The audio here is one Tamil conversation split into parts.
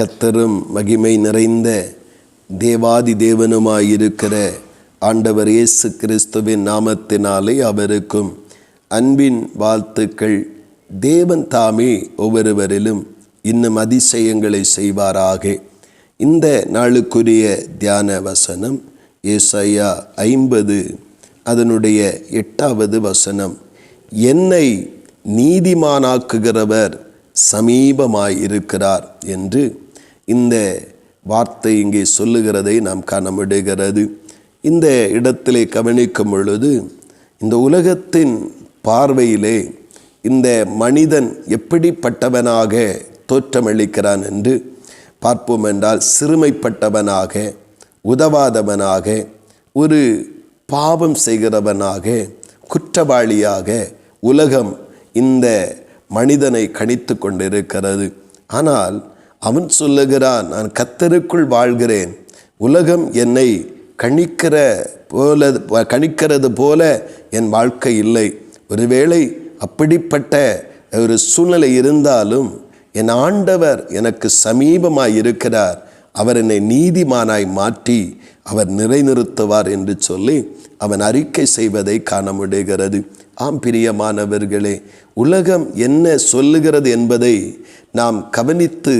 கத்தரும் மகிமை நிறைந்த தேவாதி தேவனுமாயிருக்கிற ஆண்டவர் இயேசு கிறிஸ்துவின் நாமத்தினாலே அவருக்கும் அன்பின் வாழ்த்துக்கள். தேவன் தாமே ஒவ்வொருவரிலும் இன்னும் அதிசயங்களை செய்வாராக. இந்த நாளுக்குரிய தியான வசனம் ஏசையா ஐம்பது அதனுடைய எட்டாவது வசனம். என்னை நீதிமானாக்குகிறவர் சமீபமாயிருக்கிறார் என்று இந்த வார்த்தை இங்கே சொல்லுகிறதை நாம் காண முடிகிறது இந்த இடத்திலே கவனிக்கும் பொழுது இந்த உலகத்தின் பார்வையிலே இந்த மனிதன் எப்படிப்பட்டவனாக தோற்றமளிக்கிறான் என்று பார்ப்போம் என்றால் சிறுமைப்பட்டவனாக உதவாதவனாக ஒரு பாவம் செய்கிறவனாக குற்றவாளியாக உலகம் இந்த மனிதனை கணித்து கொண்டிருக்கிறது. ஆனால் அவன் சொல்லுகிறான் நான் கத்தருக்குள் வாழ்கிறேன். உலகம் என்னை கணிக்கிற போல கணிக்கிறது போல என் வாழ்க்கை இல்லை. ஒருவேளை அப்படிப்பட்ட ஒரு சூழ்நிலை இருந்தாலும் என் ஆண்டவர் எனக்கு சமீபமாய் இருக்கிறார். அவர் என்னை நீதிமானாய் மாற்றி அவர் நிறைநிறுத்துவார் என்று சொல்லி அவன் அறிக்கை செய்வதை காண முடிகிறது. ஆம் பிரியமானவர்களே உலகம் என்ன சொல்லுகிறது என்பதை நாம் கவனித்து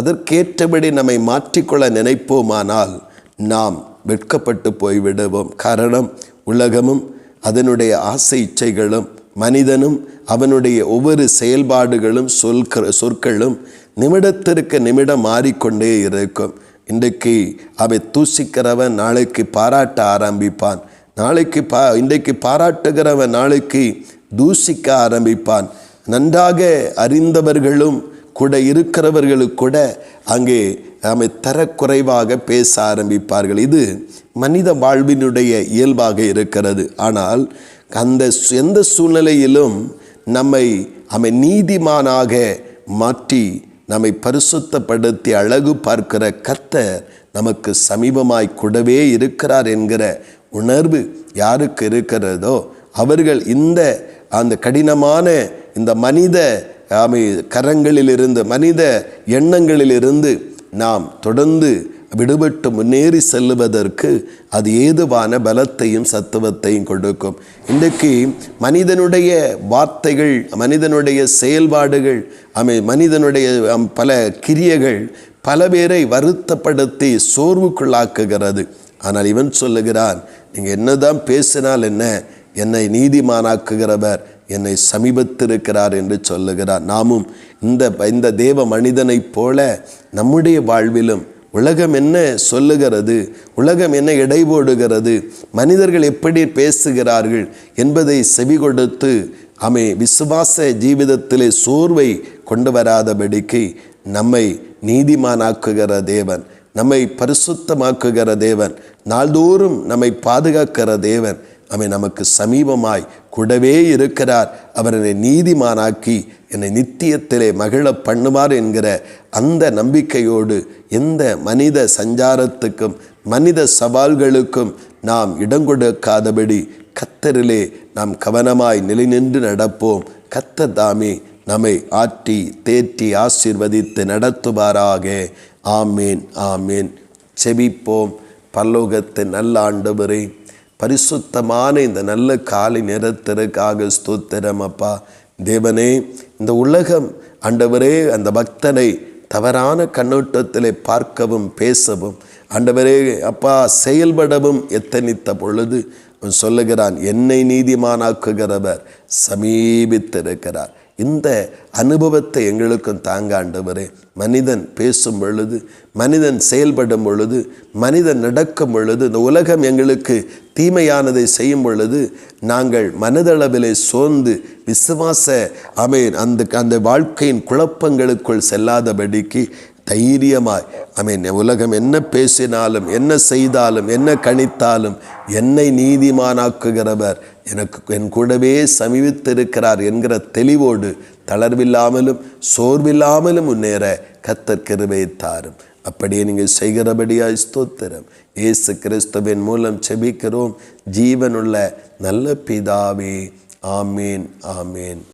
அதற்கேற்றபடி நம்மை மாற்றிக்கொள்ள நினைப்போமானால் நாம் வெட்கப்பட்டு போய்விடுவோம். காரணம் உலகமும் அதனுடைய ஆசை இச்சைகளும் மனிதனும் அவனுடைய ஒவ்வொரு செயல்பாடுகளும் சொற்க சொற்களும் நிமிடத்திற்கு நிமிடம் மாறிக்கொண்டே இருக்கும். இன்றைக்கு அவை தூசிக்கிறவன் நாளைக்கு பாராட்ட ஆரம்பிப்பான். நாளைக்கு பா இன்றைக்கு பாராட்டுகிறவன் நாளைக்கு தூசிக்க ஆரம்பிப்பான். நன்றாக அறிந்தவர்களும் கூட இருக்கிறவர்களுக்கு கூட அங்கே அவை தரக்குறைவாக பேச ஆரம்பிப்பார்கள். இது மனித வாழ்வினுடைய இயல்பாக இருக்கிறது. ஆனால் அந்த எந்த சூழ்நிலையிலும் நம்மை அவை நீதிமானாக மாற்றி நம்மை பரிசுத்தப்படுத்தி அழகு பார்க்கிற கர்த்தர் நமக்கு சமீபமாய் கூடவே இருக்கிறார் என்கிற உணர்வு யாருக்கு இருக்கிறதோ அவர்கள் இந்த அந்த கடினமான இந்த மனித ஆமை கரங்களிலிருந்து மனித எண்ணங்களிலிருந்து நாம் தொடர்ந்து விடுபட்டு முன்னேறி செல்லுவதற்கு அது ஏதுவான பலத்தையும் சத்துவத்தையும் கொடுக்கும். இன்றைக்கு மனிதனுடைய வார்த்தைகள் மனிதனுடைய செயல்பாடுகள் அமை மனிதனுடைய பல கிரியைகள் பல பேரை வருத்தப்படுத்தி சோர்வுக்குள்ளாக்குகிறது. ஆனால் இவன் சொல்லுகிறான் நீங்கள் என்னதான் பேசினால் என்ன? என்னை நீதிமானாக்குகிறவர் என்னை சமீபத்திருக்கிறார் என்று சொல்லுகிறார். நாமும் இந்த இந்த தேவ மனிதனைப் போல நம்முடைய வாழ்விலும் உலகம் என்ன சொல்லுகிறது உலகம் என்ன இடைபோடுகிறது மனிதர்கள் எப்படி பேசுகிறார்கள் என்பதை செவி கொடுத்து அமை விசுவாச ஜீவிதத்திலே சோர்வை கொண்டு வராதபடிக்கு நம்மை நீதிமானாக்குகிற தேவன் நம்மை பரிசுத்தமாக்குகிற தேவன் நாள்தோறும் நம்மை பாதுகாக்கிற தேவன் அவை நமக்கு சமீபமாய் கூடவே இருக்கிறார். அவர் என்னை நீதிமானாக்கி என்னை நித்தியத்திலே மகிழ பண்ணுவார் என்கிற அந்த நம்பிக்கையோடு எந்த மனித சஞ்சாரத்துக்கும் மனித சவால்களுக்கும் நாம் இடம் கொடுக்காதபடி கத்தரிலே நாம் கவனமாய் நிலைநின்று நடப்போம். கத்த தாமே நம்மை ஆற்றி தேற்றி ஆசீர்வதித்து நடத்துவாராக. ஆமேன் ஆமேன். செபிப்போம். பல்லோகத்து நல்ல ஆண்டவரே. பரிசுத்தமான இந்த நல்ல காலை நேரத்திற்காக ஸ்தோத்திரம் அப்பா. தேவனே இந்த உலகம் ஆண்டவரே அந்த பக்தனை தவறான கண்ணோட்டத்திலே பார்க்கவும் பேசவும் ஆண்டவரே அப்பா செயல்படவும் எத்தனித்த பொழுது சொல்லுகிறான் என்னை நீதிமானாக்குகிறவர் சமீபித்திருக்கிறார். இந்த அனுபவத்தை எங்களுக்கும் தாங்க ஆண்டவரே. மனிதன் பேசும் பொழுது மனிதன் செயல்படும் பொழுது மனிதன் நடக்கும் பொழுது இந்த உலகம் எங்களுக்கு தீமையானதை செய்யும் பொழுது நாங்கள் மனதளவிலே சோர்ந்து விசுவாச அமேன் அந்த அந்த வாழ்க்கையின் குழப்பங்களுக்குள் செல்லாதபடிக்கு தைரியமாய் அமீன் உலகம் என்ன பேசினாலும் என்ன செய்தாலும் என்ன கணித்தாலும் என்னை நீதிமானாக்குகிறவர் எனக்கு என் கூடவே சமீபித்திருக்கிறார் என்கிற தெளிவோடு தளர்வில்லாமலும் சோர்வில்லாமலும் முன்னேற கத்தர் கிருபை தாரும். அப்படியே நீங்கள் செய்கிறபடியாய் ஸ்தோத்திரம். இயேசு கிறிஸ்துவின் மூலம் செபிக்கிறோம். ஜீவனுள்ள நல்ல பிதாவே. ஆமீன் ஆமேன்.